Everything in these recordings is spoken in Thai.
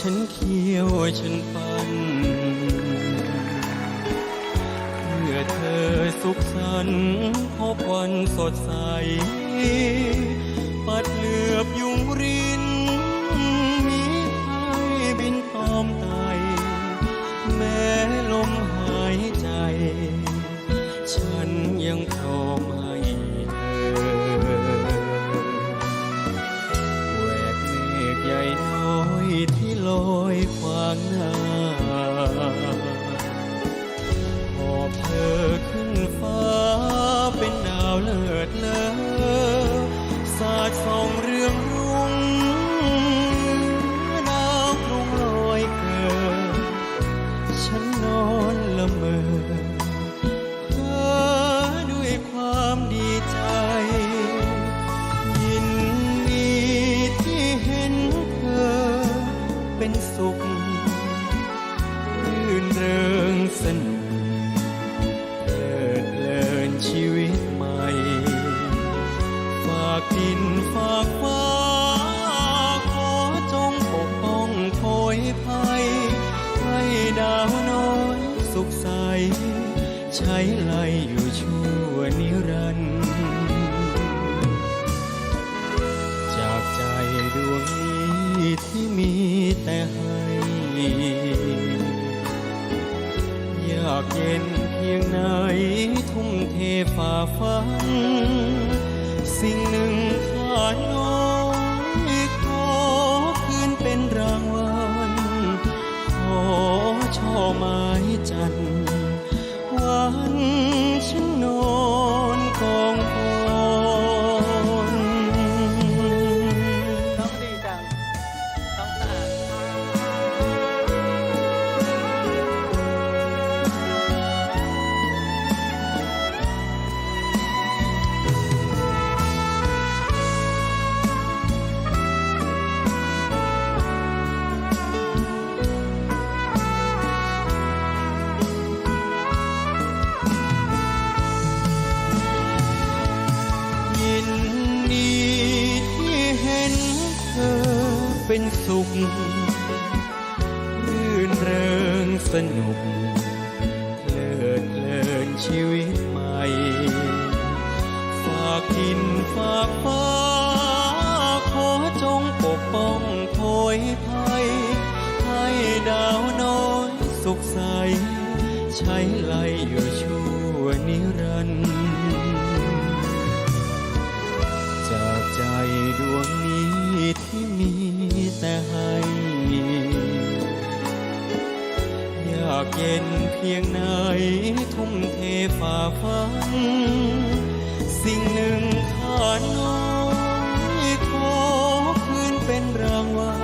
ฉันเคี่ยวฉันปั้นเมื่อเธอสุขสันต์พบวันสดใส ปัดเหลือบยุงรินมีให้บินตอมไตแม้ลมหายใจ ฉันยังพร้อม ข ดินฝากฟ้า ขอจงปกป้องโพยภัย ให้ดาวน้อยสุขใส ใช้ไลอยู่ชั่วนิรันดร์จากใจดวงนี้ที่มีแต่ให้อยากเย็นเพียงไหนทุ่มเทฝ่าฟันสิ่งหนึ่ง ข เป็นสุข รื่นเริงสนุก เลิดเลินชีวิตใหม่ ฝากดินฝากฟ้า ขอจงปกป้องโพยภัย ให้ดาวน้อยสุขใส ใช้ไลอยู่ชั่วนิรันดร์จากใจดวงนี้ที่มี แต่ให้อยากเย็นเพียงไหนทุ่มเทฝ่าฟันสิ่งหนึ่งขาดน้อยขอคืนเป็นรางวัล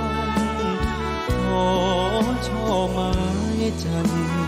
ขอช่อไม้จันทร์